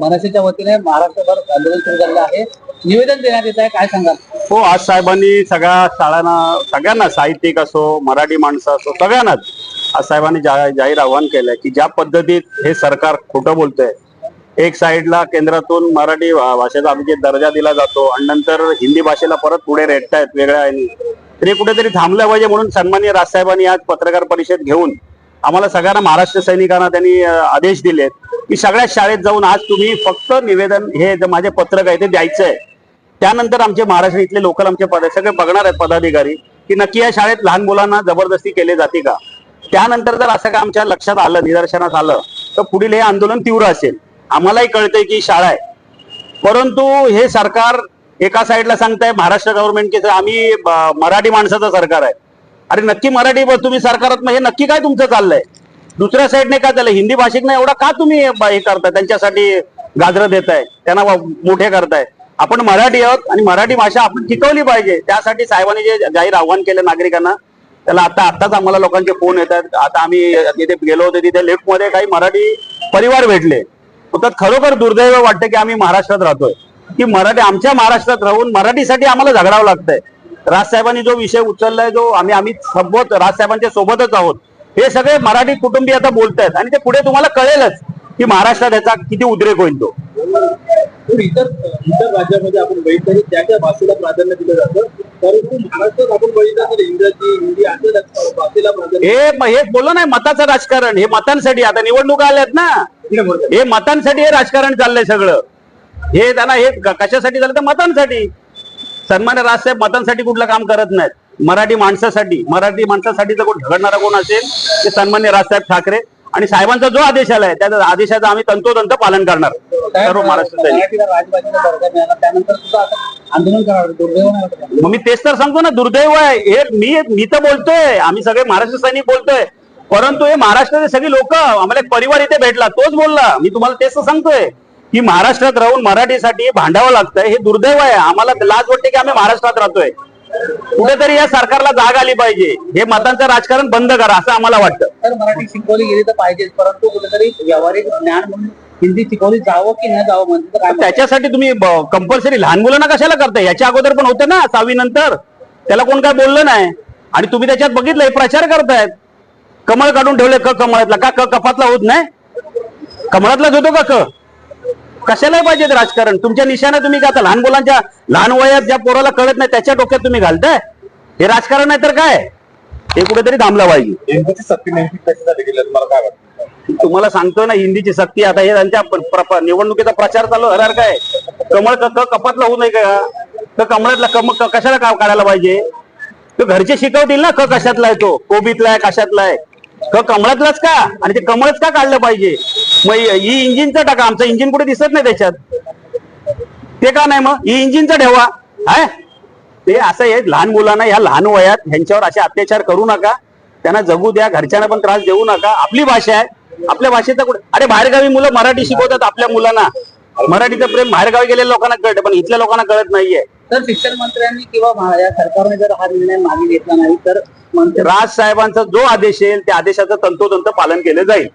मनसेच्या वतीने महाराष्ट्रभर आंदोलन सुरू झालेलं आहे. निवेदन देण्यात येत आहे. काय सांगाल? हो आज साहेबांनी सगळ्या शाळांना सगळ्यांना साहित्यिक असो मराठी माणसं असो सगळ्यांनाच आज साहेबांनी जाहीर आवाहन केलंय की ज्या पद्धतीत हे सरकार खोटं बोलतंय एक साईडला केंद्रातून मराठी भाषेचा अभिजित दर्जा दिला जातो आणि नंतर हिंदी भाषेला परत पुढे रेटतायत वेगळ्या ह्यानी तरी कुठेतरी थांबलं पाहिजे म्हणून सन्माननीय राजसाहेबांनी आज पत्रकार परिषद घेऊन आम्हाला सगळ्यांना महाराष्ट्र सैनिकांना त्यांनी आदेश दिलेत. की सगळ्या शाळेत जाऊन आज तुम्ही फक्त निवेदन हे जे माझे पत्रक आहे ते द्यायचं आहे त्यानंतर आमचे महाराष्ट्र इथले लोकल आमचे पद सगळे बघणार आहेत पदाधिकारी की नक्की या शाळेत लहान मुलांना जबरदस्ती केली जाते का? त्यानंतर जर असं का आमच्या लक्षात आलं निदर्शनास आलं तर पुढील हे आंदोलन तीव्र असेल. आम्हालाही कळतंय की शाळा आहे. परंतु हे सरकार एका साईडला सांगताय महाराष्ट्र गव्हर्नमेंट की आम्ही मराठी माणसाचं सरकार आहे. अरे नक्की मराठी तुम्ही सरकारात मग हे नक्की काय तुमचं चाललंय? दुसऱ्या साईडने काय झालं? हिंदी भाषिकने एवढा का तुम्ही हे करताय? त्यांच्यासाठी गाजरं देताय. त्यांना मोठे करताय. आपण मराठी आहोत आणि मराठी भाषा आपण टिकवली पाहिजे. त्यासाठी साहेबांनी जे जाहीर आव्हान केलं नागरिकांना त्याला आता आताच आम्हाला लोकांचे फोन येतात. आता आम्ही तिथे गेलो होतो तिथे लेफ्टमध्ये काही मराठी परिवार भेटले. तर खरोखर दुर्दैव वाटतं की आम्ही महाराष्ट्रात राहतोय. की मराठी आमच्या महाराष्ट्रात राहून मराठीसाठी आम्हाला झगडावं लागतंय. राजसाहेबांनी जो विषय उचललाय जो आम्ही आम्ही सोबत राजसाहेबांच्या सोबतच आहोत. हे सगळे मराठी कुटुंबीय आता बोलतायत. आणि ते पुढे तुम्हाला कळेलच की महाराष्ट्रात याचा किती उद्रेक होईल तो. तर इतर इतर राज्यामध्ये आपण बघितलं की त्या त्या भाषेला प्राधान्य दिलं जातं. परंतु महाराष्ट्रात आपण बघितलं तर इंग्रजी हिंदी अशा भाषेला प्राधान्य हे हे बोललो नाही मताचं राजकारण. हे मतांसाठी आता निवडणुका आल्यात ना. हे मतांसाठी हे राजकारण चाललंय सगळं. हे त्यांना हे कशासाठी झालं तर मतांसाठी. सन्मान्य राजसाहेब मतांसाठी कुठलं काम करत नाहीत. मराठी माणसासाठी मराठी माणसासाठी जर कोण झगडणारा कोण असेल ते सन्मान्य राजसाहेब ठाकरे आणि साहेबांचा जो आदेश आलाय त्या आदेशाचं आम्ही तंतोतंत पालन करणार. सर्व महाराष्ट्र? मग मी तेच तर सांगतो ना दुर्दैव आहे. हे मी मी तर बोलतोय. आम्ही सगळे महाराष्ट्र सैनिक बोलतोय. परंतु हे महाराष्ट्राचे सगळी लोक आम्हाला एक परिवार इथे भेटला तोच बोलला. मी तुम्हाला तेच तर सांगतोय. की महाराष्ट्रात राहून मराठीसाठी भांडावं लागतंय हे दुर्दैव आहे. आम्हाला लाज वाटते की आम्ही महाराष्ट्रात राहतोय. कुठेतरी या सरकारला जाग आली पाहिजे. हे मतांचं राजकारण बंद करा असं आम्हाला वाटतं. तर मराठी शिकवली गेली तर पाहिजेच परंतु कुठेतरी व्यावहारिक ज्ञान म्हणून हिंदी शिकवली जावं की न जावं म्हणजे काय मत? त्याच्यासाठी तुम्ही कंपल्सरी लहान मुलांना कशाला करताय? याच्या अगोदर पण होतं ना सहावी नंतर. त्याला कोण काय बोललं नाही. आणि तुम्ही त्याच्यात बघितलंय प्रचार करतायत. कमळ काढून ठेवले क कमळातला. का क कपातला होत नाही? कमळातलाच होतो का क? कशाला पाहिजे ते राजकारण? तुमच्या निशाने तुम्ही का आता लहान मुलांच्या लहान वयात ज्या पोराला कळत नाही त्याच्या डोक्यात तुम्ही घालताय? हे राजकारण नाही तर काय? हे कुठेतरी थांबलं पाहिजे. तुम्हाला सांगतो ना हिंदीची सक्ती आता हे त्यांच्या निवडणुकीचा प्रचार चालू होणार काय? कमळ कपातला होऊ नये का? तर कमळातला कम कशाला का काढायला पाहिजे? तो घरचे शिकवतील ना क कशातला आहे तो? कोबीतला आहे कशातला आहे? क कमळातलाच का? आणि ते कमळच का काढलं पाहिजे? मग ही इंजिनचं टाका आमचं इंजिन कुठे दिसत नाही त्याच्यात. ते का नाही मग? ही इंजिनचं ठेवा हाय? ते असं आहे लहान मुलांना ह्या लहान वयात ह्यांच्यावर असे अत्याचार करू नका. त्यांना जगू द्या घरच्यांना पण त्रास देऊ नका. आपली भाषा आहे. आपल्या भाषेचा कुठे अरे बाहेरगावी मुलं मराठी शिकवतात आपल्या मुलांना. मराठीचं प्रेम बाहेरगावी गेलेल्या लोकांना कळतं पण इथल्या लोकांना कळत नाहीये. तर शिक्षण मंत्र्यांनी किंवा या सरकारने जर हा निर्णय मागे घेतला नाही तर राज साहेबांचा जो आदेश येईल त्या आदेशाचं तंतोतंत पालन केलं जाईल.